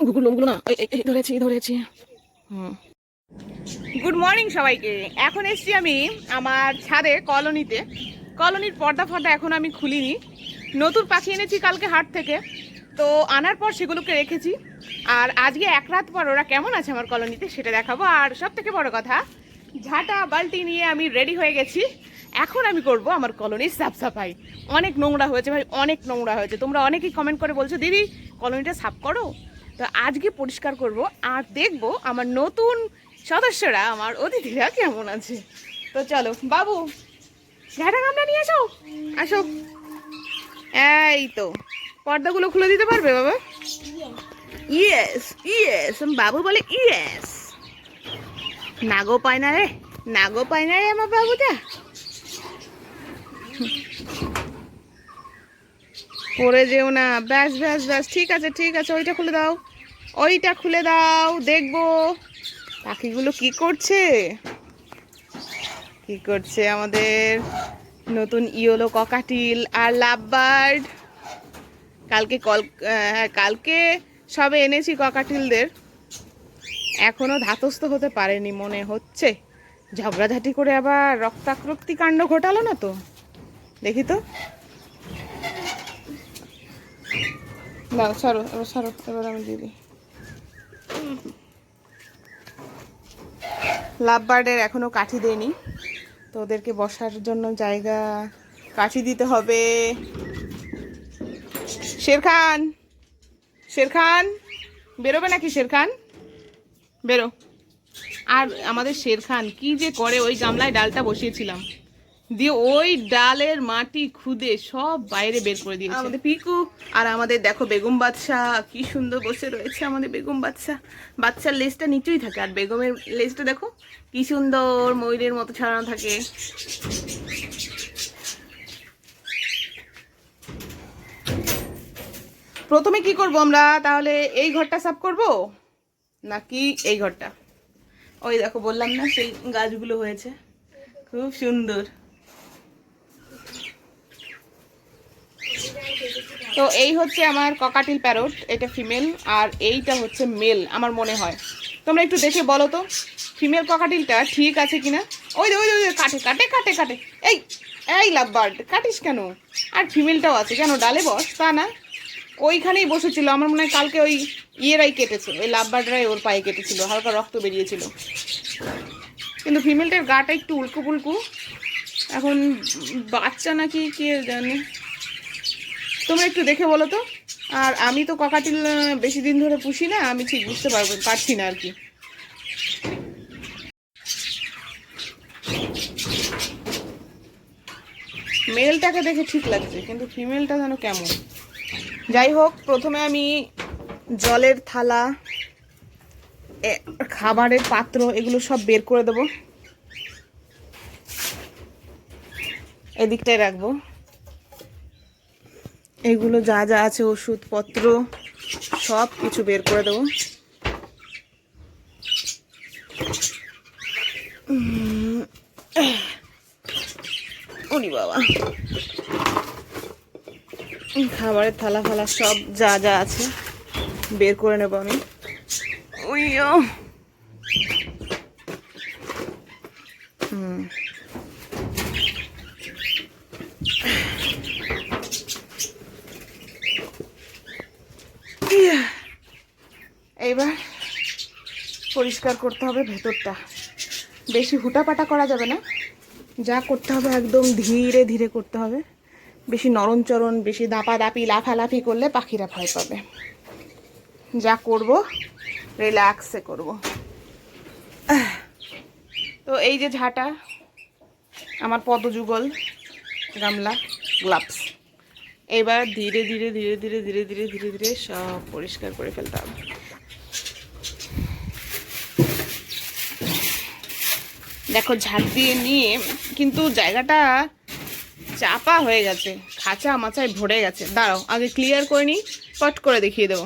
এই, ধরেছি হুম। Good morning সবাইকে। এখন এসছি আমি আমার ছাদে কলোনিতে। কলোনির পর্দা ফর্দা এখন আমি খুলিনি। নতুন পাখি এনেছি কালকে হাট থেকে। তো আনার পর সেগুলোকে রেখেছি। আর আজকে এক রাত পর ওরা কেমন আছে আমার কলোনিতে সেটা দেখাবো। আর সব থেকে বড় কথা ঝাঁটা বালতি নিয়ে আমি রেডি হয়ে গেছি। এখন আমি করব আমার কলোনির সাফ সাফাই। অনেক নোংরা হয়েছে ভাই অনেক নোংরা হয়েছে। তোমরা অনেকেই কমেন্ট করে বলছো দিদি কলোনিটা সাফ করো? তো আজকে পরিষ্কার করব আর দেখব আমার নতুন সদস্যরা, আমার অতিথিরা কেমন আছে। তো চলো, বাবু ঝাঁটা গামলা নিয়ে আসো। আসো। এই তো, পর্দাগুলো খুলে দিতে পারবে, বাবা? ইয়েস ইয়েস বাবু বলে ইয়েস নাগো পায় না রে, নাগো পায় না রে আমার বাবুটা। পরে যেও না, ব্যাস ব্যাস ব্যাস, ঠিক আছে ঠিক আছে, ওইটা খুলে দাও। ওইটা খুলে দাও, দেখব। পাখিগুলো কি করছে? কি করছে আমাদের নতুন ইয়োলো ককাটিল আর লাভ বার্ড কালকে কল হ্যাঁ কালকে সবে এনেছি ককাটিলদের। এখনও ধাতস্থ হতে পারেনি মনে হচ্ছে। ঝগড়াঝাটি করে আবার রক্তাক্রক্তি কাণ্ড ঘটালো না তো? দেখি তো। দাও, সরো, এবার সরো, এবার আমি দিয়ে দিই। লাভ বার্ডের এখনও কাঠি দেয়নি। তো ওদেরকে বসার জন্য জায়গা কাঠি দিতে হবে। শের খান শের খান বেরোবে নাকি শের খান বেরো। আর আমাদের শের খান কী যে করে ওই গামলায় ডালটা বসিয়েছিলাম। দিয়ে ওই ডালের মাটি খুদে সব বাইরে বের করে দিয়েছে। আমাদের পিকু আর আমাদের দেখো বেগম বাদশা, কি সুন্দর বসে রয়েছে আমাদের বেগম বাদশা। বাচ্চার লেজটা নিচেই থাকে আর বেগমের লেজটা দেখো, কি সুন্দর ময়ূরের মতো ছাড়ানো থাকে। প্রথমে কি করব আমরা? তাহলে এই ঘরটা সাফ করব? নাকি এই ঘরটা? ওই দেখো, বললাম না সেই গাছগুলো হয়েছে। খুব সুন্দর। তো এই হচ্ছে আমার ককাটিল প্যারট, এটা ফিমেল, আর এইটা হচ্ছে মেল, আমার মনে হয়। তোমরা একটু দেখে বলো তো, ফিমেল ককাটিলটা ঠিক আছে কিনা? ওই ওই ওই কাটে কাটে কাটে কাটে। এই এই লাভ বার্ড কাটিস কেন? আর ফিমেলটাও আছে, কেন? ডালে বস, তা না। ওইখানেই বসেছিল, আমার মনে হয় কালকে ওই ইয়েরাই কেটেছে, ওই লাভ বার্ডরাই ওর পায়ে কেটেছিল, হালকা রক্ত বেরিয়েছিল। কিন্তু ফিমেলটার গাটা একটু উল্কু পুলকু এখন বাচ্চা নাকি কে জানে? তোমরা একটু দেখে বলো তো। আর আমি তো ককাটিল বেশি দিন ধরে পুষি না, আমি ঠিক বুঝতে পারব, পারছি না আর কি। মেলটাকে দেখে ঠিক লাগছে, কিন্তু ফিমেলটা যেন কেমন। যাই হোক, প্রথমে আমি জলের থালা খাবারের পাত্র, এগুলো সব বের করে দেবো। এদিকটায় রাখব। এগুলো যা যা আছে, ওষুধপত্র, সব কিছু বের করে দেবো। ওরে বাবা। খাবারের থালা ফালা সব যা যা আছে বের করে নেব আমি। উইও হুম ইয়া। এইবার পরিষ্কার করতে হবে ভেতরটা। বেশি হুটাপাটা করা যাবে না। যা করতে হবে একদম ধীরে ধীরে করতে হবে। বেশি নরমচরণ বেশি দাপাদাপি, লাফালাফি করলে পাখিরা ভয় পাবে। যা করব রিল্যাক্সে করব। তো এই যে ঝাঁটা, আমার পদযুগল, গামলা গ্লাভস এবার ধীরে ধীরে ধীরে ধীরে ধীরে ধীরে ধীরে ধীরে সব পরিষ্কার করে ফেলতে হবে। দেখো ঝাড় দিয়ে নিয়ে কিন্তু জায়গাটা চাপা হয়ে গেছে খাঁচা মাচায় ভরে গেছে দাঁড়াও আগে ক্লিয়ার করে নিই পট করে দেখিয়ে দেবো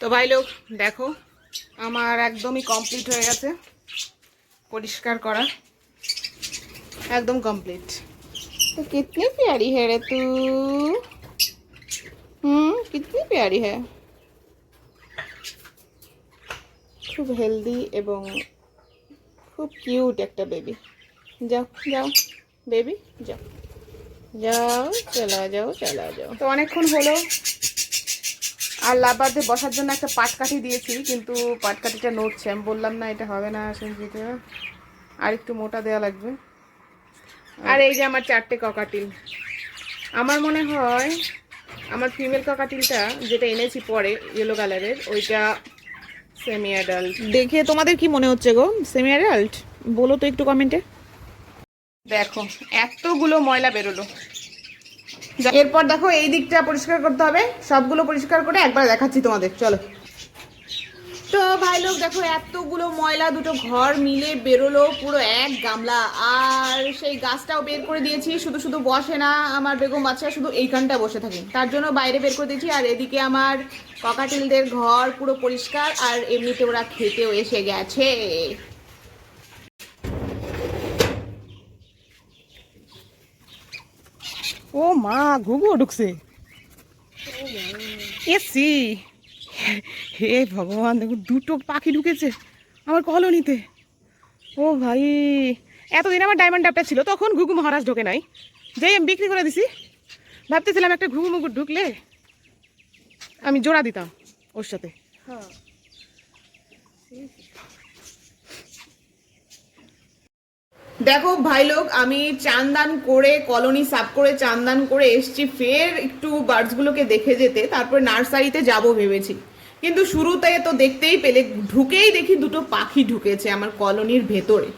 তো ভাই লোক দেখো আমার একদমই কমপ্লিট হয়ে গেছে পরিষ্কার করা একদম কমপ্লিট तो कितनी प्यारी है रे तू हम्म कितनी प्यारी है খুব হেলদি এবং খুব কিউট একটা বেবি। যাও যাও, বেবি, যাও। যাও, চলা যাও চলা যাও। তো অনেকক্ষণ হলো। আর লাবাদে বসার জন্য একটা পাটকাঠি দিয়েছি, কিন্তু পাটকাঠিটা নড়ছে। আমি বললাম, না, এটা হবে না সঞ্জিতে আর একটু মোটা দেওয়া লাগবে। আর এই যে আমার চারটে ককাটিল। আমার মনে হয়, আমার ফিমেল ককাটিলটা, যেটা এনেছি পরে ইয়েলো কালারের ওইটা সেমি অ্যাডাল্ট দেখে তোমাদের কি মনে হচ্ছে গো? সেমি অ্যাডাল্ট বলো তো একটু কমেন্টে দেখো এতগুলো ময়লা বেরোলো। এরপর দেখো এই দিকটা পরিষ্কার করতে হবে। সবগুলো পরিষ্কার করে একবার দেখাচ্ছি তোমাদের। চলো। তো ভাই লোক, দেখো এতগুলো ময়লা, দুটো ঘর মিলে বেরোলো, পুরো এক গামলা। আর সেই গাছটাও বের করে দিয়েছি, শুধু শুধু বসে না আমার বেগম বাচ্চা শুধু এইখানটা বসে থাকে তার জন্য বাইরে বের করে দিয়েছি, আর এদিকে আমার ককাটিলদের ঘর পুরো পরিষ্কার, আর এমনিতে ওরা খেতেও এসে গেছে। ও মা, ঘুঘু ঢুকছে। এসছি হে ভগবান, দেখুন, দুটো পাখি ঢুকেছে আমার কলোনিতে। ও ভাই, এতদিন আমার ডায়মন্ড ডাবটা ছিল, তখন ঘুঘু মহারাজ ঢোকে নাই। যেই আমি বিক্রি করে দিছি, ভাবতেছিলাম একটা ঘুঘু মুগুর ঢুকলে আমি জোড়া দিতাম ওর সাথে। দেখো ভাই লোক, আমি চান্দান করে, কলোনি সাফ করে চান্দান করে এসছি, ফের একটু বার্ডসগুলোকে দেখে যেতে, তারপর নার্সারিতে যাব ভেবেছি। কিন্তু শুরুতে তো দেখতেই পেলে, ঢুকেই দেখি দুটো পাখি ঢুকেছে আমার কলোনির ভেতরে।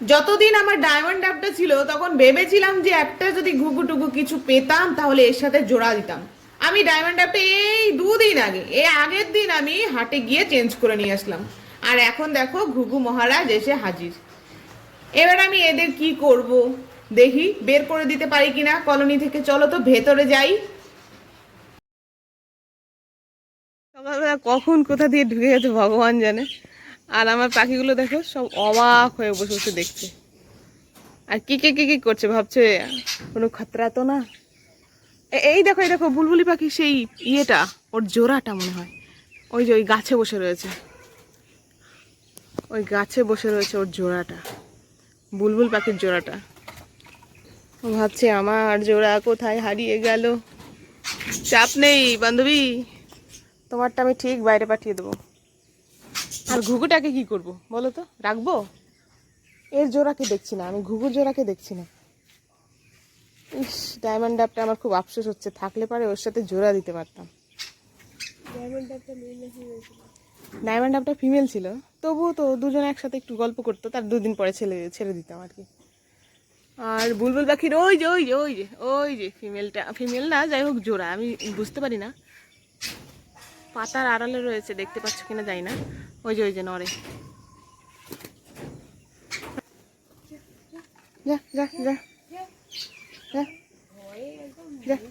যতদিন আমার ডায়মন্ড ডাবটা ছিল, তখন ভেবেছিলাম যে একটা যদি ঘুঘু টুকু কিছু পেতাম, তাহলে এর সাথে জোড়া দিতাম। আমি ডায়মন্ড ডাবটা এই দুদিন আগে এই আগের দিন আমি হাটে গিয়ে চেঞ্জ করে নিয়ে আসলাম। আর এখন দেখো, ঘুঘু মহারাজ এসে হাজির। এবার আমি এদের কি করব? দেখি, বের করে দিতে পারি কিনা? কলোনি থেকে চলো তো, ভেতরে যাই। সকালবেলা কখন কোথা দিয়ে ঢুকে গেছে ভগবান জানে। আর আমার পাখিগুলো দেখো, সব অবাক হয়ে বসে বসে দেখছে। আর কি, কে, কি কি করছে ভাবছে, কোনো খতরা তো না? এই দেখো এই দেখো, বুলবুলি পাখি সেই ইয়েটা, ওর জোড়াটা মনে হয়। ওই যে ওই গাছে বসে রয়েছে। ওই গাছে বসে রয়েছে ওর জোড়াটা, বুলবুল পাখির জোড়াটা। ভাবছে, আমার জোড়া কোথায় হারিয়ে গেল? চাপ নেই, বান্ধবী। তোমারটা আমি ঠিক বাইরে পাঠিয়ে দেবো। আর ঘুঘুটাকে কি করব বলো তো? রাখব? এর জোড়াকে দেখছি না আমি ঘুঘুর জোড়াকে দেখছি না। ইস ডায়মন্ড ডাবটা আমার খুব আফসোস হচ্ছে থাকলে পারে ওর সাথে জোড়া দিতে পারতাম। ডায়মন্ড ডাবটা ফিমেল ছিল? তবুও তো দুজন একসাথে একটু গল্প করতো তার দুদিন পরে ছেড়ে ছেড়ে দিতাম আর কি। আর বুলবুল পাখির ওই যে ওই যে ওই যে ওই যে ফিমেলটা ফিমেল না যাই হোক জোড়া আমি বুঝতে পারি না। পাতার আড়ালে রয়েছে দেখতে পাচ্ছ কিনা যাই না। ওই যে ওই যে নড়ে। যা যা যা।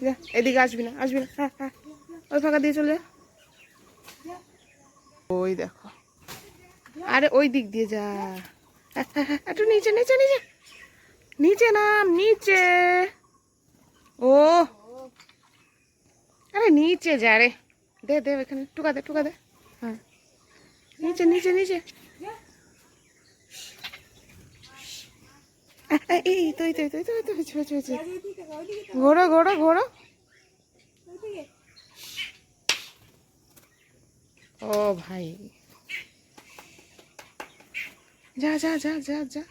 যা এদিকে আসবি না আসবি না। হ্যাঁ হ্যাঁ। ওই ফাঁকা দিয়ে চলে ওই দেখো। আরে ওই দিক দিয়ে যা। হ্যাঁ, হ্যাঁ, হ্যাঁ, একটু নিচে নিচে নিচে। নিচে নাম নিচে। ও। আরে নিচে যা রে। দে দে এখানে টুকা দে টুকা দে। হ্যাঁ। নিচে নিচে নিচে। এই তো এই তো এই তো তো হয়েছে, হয়েছে। ঘোরো ঘোরো ঘোরো। ও ভাই। যা যা যা যা যা।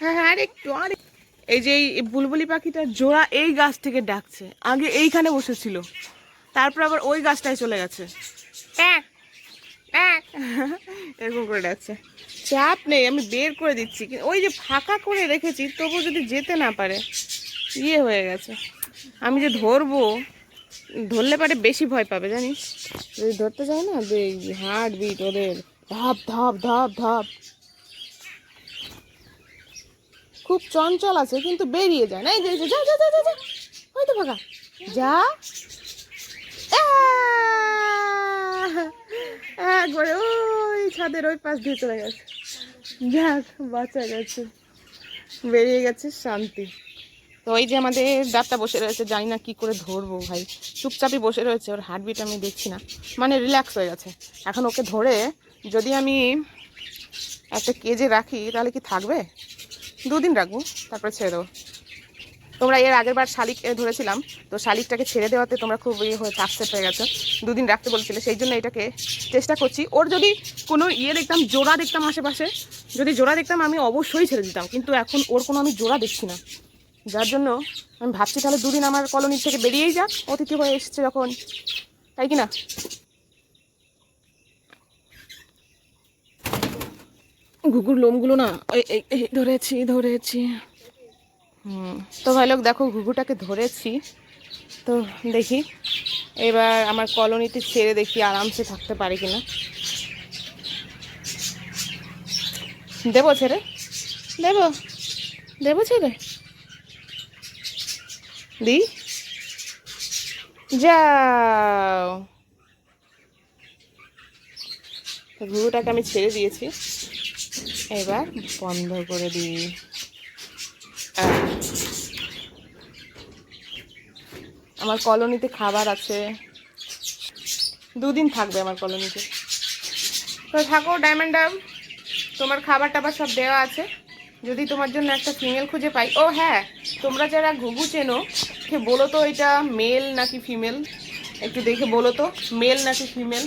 হ্যাঁ হ্যাঁ আরেকটু আরেক এই যে এই বুলবুলি পাখিটার জোড়া এই গাছ থেকে ডাকছে। আগে এইখানে বসেছিল। তারপর আবার ওই গাছটায় চলে গেছে। এরকম করে ডাকছে। চাপ নেই আমি বের করে দিচ্ছি। কিন্তু ওই যে ফাঁকা করে রেখেছি তবু যদি যেতে না পারে ইয়ে হয়ে গেছে। আমি যে ধরবো ধরলে পারে বেশি ভয় পাবে জানিস? যদি ধরতে চায় না হার্ট বিট ওদের। ধাপ ধাপ ধাপ ধাপ। খুব চঞ্চল আছে কিন্তু বেরিয়ে যায়। না এই যে যে, যা যা যা যা যা। ওই তো ফাঁকা। যা। একবারে ওই ছাদের ওই পাশ দিয়ে চলে গেছে। যাক, বাঁচা গেছে। বেরিয়ে গেছে শান্তি। তো ওই যে আমাদের ডাবটা বসে রয়েছে, জানি না কি করে ধরবো ভাই। চুপচাপই বসে রয়েছে, ওর হার্টবিট আমি দেখছি না। মানে রিল্যাক্স হয়ে গেছে। এখন ওকে ধরে যদি আমি একটা কেজে রাখি, তাহলে কি থাকবে? দুদিন রাখব, তারপরে ছেড়ে দেবো। তোমরা এর আগের বার শালিক ধরেছিলাম। তো শালিকটাকে ছেড়ে দেওয়াতে তোমরা খুব ইয়ে হয়ে আপসেট হয়ে গেছো। দুদিন রাখতে বলছিলে, সেই জন্য এটাকে চেষ্টা করছি। ওর যদি কোনো ইয়ে দেখতাম, জোড়া দেখতাম আশেপাশে, যদি জোড়া দেখতাম, আমি অবশ্যই ছেড়ে দিতাম। কিন্তু এখন ওর কোনো আমি জোড়া দেখছি না। যার জন্য আমি ভাবছি তাহলে দুদিন আমার কলোনির থেকে বেরিয়েই যাক, অতিথি হয়ে এসছে যখন। তাই কি না? ঘুঘুর লোমগুলো না এই ধরেছি ধরেছি। তো ভাই লোক, দেখো, ঘুঘুটাকে ধরেছি। তো দেখি, এবার আমার কলোনিতে ছেড়ে দেখি আরামসে থাকতে পারে কিনা। দেবো ছেড়ে? দেবো। দেবো ছেড়ে? দি? যাও। ঘুঘুটাকে আমি ছেড়ে দিয়েছি। এবার বন্ধ করে দিই। আহ। আমার কলোনিতে খাবার আছে। দুদিন থাকবে আমার কলোনিতে। তো থাকো, ডায়মন্ড ডাম তোমার খাবার টাবার সব দেওয়া আছে। যদি তোমার জন্য একটা ফিমেল খুঁজে পাই। ও হ্যাঁ তোমরা যারা ঘুঘু চেনো বলো তো এটা মেল নাকি ফিমেল? একটু দেখে বলো তো, মেল নাকি ফিমেল?